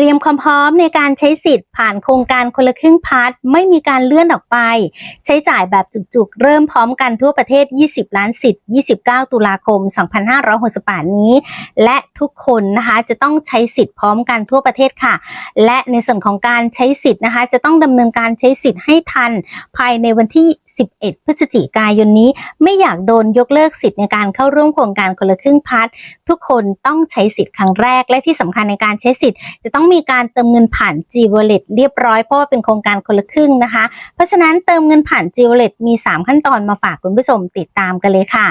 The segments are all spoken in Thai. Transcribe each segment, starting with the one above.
รียมความพร้อมในการใช้สิทธิ์ผ่านโครงการคนละครึ่งพาร์ทไม่มีการเลื่อนออกไป ใช้จ่ายแบบจุกๆ เริ่มพร้อมกันทั่วประเทศ 20 ล้านสิทธิ์ 29 ตุลาคม 2568 นี้ และทุกคนนะคะจะต้องใช้สิทธิ์พร้อมกันทั่วประเทศค่ะ และในส่วนของการใช้สิทธิ์นะคะจะต้องดำเนินการใช้สิทธิ์ให้ทัน ภายในวันที่ 11 พฤศจิกายนนี้ ไม่อยากโดนยกเลิกสิทธิ์ในการเข้าร่วมโครงการคนละครึ่งพาร์ททุกคนต้องใช้สิทธิ์ครั้งแรกและที่สำคัญในการใช้สิทธิ์จะต้องมีการเติมเงินผ่าน G Wallet เรียบร้อยเพราะว่าเป็นโครงการคนละครึ่งนะคะ เพราะฉะนั้นเติมเงินผ่าน G Wallet มี 3 ขั้นตอนมาฝากคุณผู้ชมติดตามกันเลยค่ะ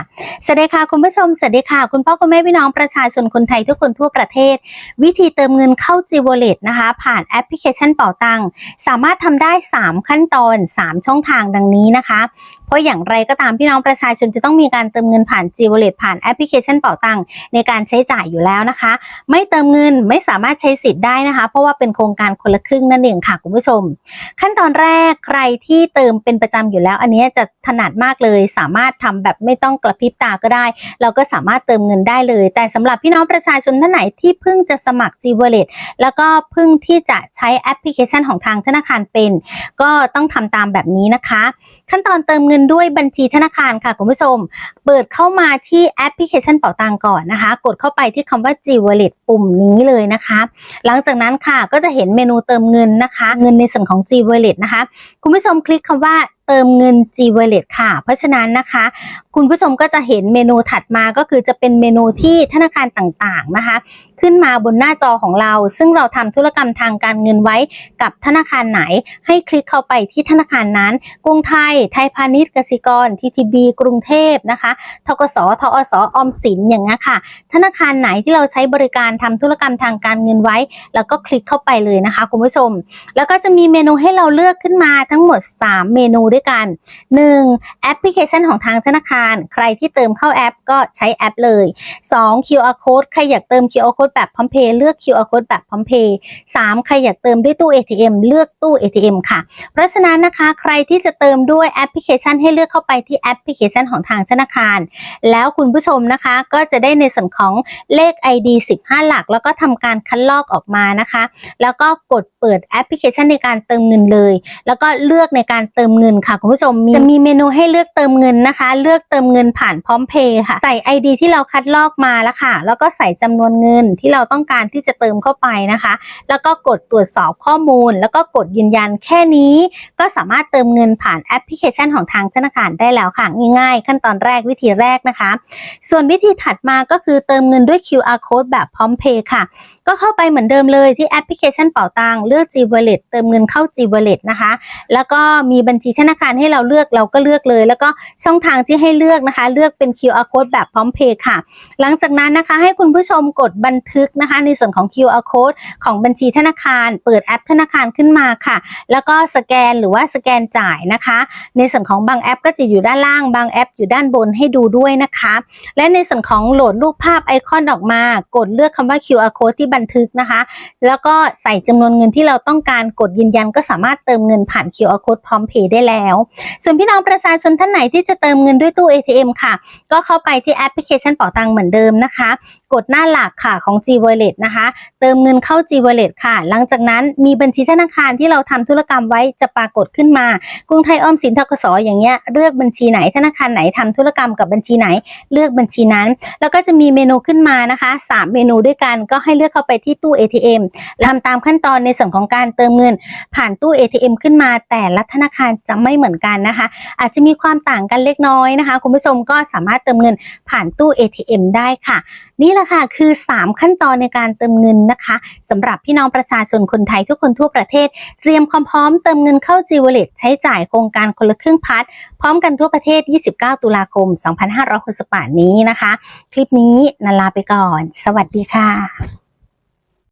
สวัสดีค่ะคุณผู้ชมสวัสดีค่ะ คุณพ่อคุณแม่พี่น้องประชาชนคนไทยทุกคนทั่วประเทศ วิธีเติมเงินเข้า G Wallet นะคะ ผ่านแอปพลิเคชันเป๋าตังสามารถทำได้ 3 ขั้นตอน 3 ช่องทางดังนี้นะคะ เพราะอย่างไรก็ตามพี่น้องประชาชนจะต้องมีการเติมเงินผ่าน G Wallet ผ่านแอปพลิเคชันเป๋าตังในการใช้จ่ายอยู่แล้วนะคะ ไม่เติมเงินไม่สามารถใช้สิทธิ์ได้นะคะ เพราะว่าเป็นโครงการคนละครึ่งนั่นเองค่ะคุณผู้ชม ขั้นตอนแรกใครที่เติมเป็นประจำอยู่แล้ว อันนี้จะถนัดมากเลย สามารถทำแบบไม่ต้องกระพริบตาก็ได้ เราก็สามารถเติมเงินได้เลย แต่สำหรับพี่น้องประชาชนท่านไหนที่เพิ่งจะสมัคร G Wallet แล้วก็เพิ่งที่จะใช้แอปพลิเคชันของทางธนาคารเป็น ก็ต้องทำตามแบบนี้นะคะ ขั้นตอนเติมเงินด้วยบัญชีธนาคารค่ะคุณผู้ชม เปิดเข้ามาที่แอปพลิเคชันเป๋าตังก่อนนะคะ กดเข้าไปที่คำว่า G Wallet ปุ่มนี้เลยนะคะ หลังจากนั้นค่ะก็จะเห็นเมนูเติมเงินนะคะ เงินในส่วนของ G Wallet นะคะ คุณผู้ชมคลิกคำว่า เติมเงิน G Wallet ค่ะ เพราะฉะนั้นนะคะ คุณผู้ชมก็จะเห็นเมนูถัดมาก็คือจะเป็นเมนูที่ธนาคารต่างๆนะคะ ขึ้นมาบนหน้าจอของเรา ซึ่งเราทำธุรกรรมทางการเงินไว้กับธนาคารไหน ให้คลิกเข้าไปที่ธนาคารนั้น กรุงไทย ไทยพาณิชย์กสิกร TTB กรุงเทพนะคะทกสทอสออมสินอย่างนี้ค่ะ ธนาคารไหนที่เราใช้บริการทำธุรกรรมทางการเงินไว้ แล้วก็คลิกเข้าไปเลยนะคะ คุณผู้ชม แล้วก็จะมีเมนูให้เราเลือกขึ้นมาทั้งหมด 3 เมนูด้วยด้วยกัน 1. แอปพลิเคชันของทางธนาคาร ใครที่เติมเข้าแอปก็ใช้แอปเลย 2. QR code ใครอยากเติม QR code แบบพร้อมเพย์เลือก QR code แบบพร้อมเพย์ 3. ใครอยากเติมด้วยตู้ ATM เลือกตู้ ATM ค่ะ เพราะฉะนั้นนะคะใครที่จะเติมด้วยแอปพลิเคชันให้เลือกเข้าไปที่แอปพลิเคชันของทางธนาคาร แล้วคุณผู้ชมนะคะก็จะได้ในส่วนของเลข ID 15 หลัก แล้วก็ทำการคัดลอกออกมานะคะ แล้วก็กดเปิดแอปพลิเคชันในการเติมเงินเลย แล้วก็เลือกในการเติมเงินค่ะคุณผู้ชมมีจะมีเมนูให้เลือกเติมเงินนะคะ เลือกเติมเงินผ่านพร้อมเพย์ค่ะ ใส่ ID ที่เราคัดลอกมาแล้วค่ะ แล้วก็ใส่จำนวนเงินที่เราต้องการที่จะเติมเข้าไปนะคะ แล้วก็กดตรวจสอบข้อมูล แล้วก็กดยืนยันแค่นี้ ก็สามารถเติมเงินผ่านแอปพลิเคชันของทางธนาคารได้แล้วค่ะง่ายๆ ขั้นตอนแรกวิธีแรกนะคะ ส่วนวิธีถัดมาก็คือเติมเงินด้วย QR code แบบพร้อมเพย์ค่ะ ก็เข้าไปเหมือนเดิมเลยที่แอปพลิเคชันเป๋าตังเลือก G Wallet เติมเงินเข้า G Wallet นะคะ แล้วก็มีบัญชีธนาคารให้เราเลือกเราก็เลือกเลย แล้วก็ช่องทางที่ให้เลือกนะคะ เลือกเป็น QR code แบบพร้อมเพย์ค่ะ หลังจากนั้นนะคะให้คุณผู้ชมกดบันทึกนะคะ ในส่วนของ QR code ของบัญชีธนาคาร เปิดแอปธนาคารขึ้นมาค่ะ แล้วก็สแกนหรือว่าสแกนจ่ายนะคะ ในส่วนของบางแอปก็จะอยู่ด้านล่างบางแอป อยู่ด้านบนให้ดูด้วยนะคะ และในส่วนของโหลดรูปภาพไอคอนออกมา กดเลือกคำว่า QR code ที่บันันทึกนะคะ แล้วก็ใส่จำนวนเงินที่เราต้องการกดยืนยันก็สามารถเติมเงินผ่าน QR code พร้อมเพย์ได้แล้ว ส่วนพี่น้องประชาชนท่านไหนที่จะเติมเงินด้วยตู้ ATM ค่ะ ก็เข้าไปที่แอปพลิเคชันเป๋าตังเหมือนเดิมนะคะ กดหน้าหลักค่ะของ G Wallet นะคะ เติมเงินเข้า G Wallet ค่ะ หลังจากนั้นมีบัญชีธนาคารที่เราทำธุรกรรมไว้จะปรากฏขึ้นมากรุงไทยออมสินทกสออย่างเงี้ยเลือกบัญชีไหนธนาคารไหนทำธุรกรรมกับบัญชีไหน เลือกบัญชีนั้น แล้วก็จะมีเมนูขึ้นมานะคะสามเมนูด้วยกันก็ให้เลือกเข้าไปที่ตู้ ATM ทำตามขั้นตอนในส่วนของการเติมเงิน ผ่านตู้ ATM ขึ้นมา แต่ละธนาคารจะไม่เหมือนกันนะคะ อาจจะมีความต่างกันเล็กน้อยนะคะ คุณผู้ชมก็สามารถเติมเงินผ่านตู้ ATM ได้ค่ะ นี่แหละค่ะคือ 3 ขั้นตอนในการเติมเงินนะคะสำหรับพี่น้องประชาชนคนไทยทุกคนทั่วประเทศ เตรียมความพร้อมเติมเงินเข้า G Wallet ใช้จ่ายโครงการคนละครึ่งพัดพร้อมกันทั่วประเทศ 29 ตุลาคม 2568 นี้นะคะ คลิปนี้นาลาไปก่อน สวัสดีค่ะ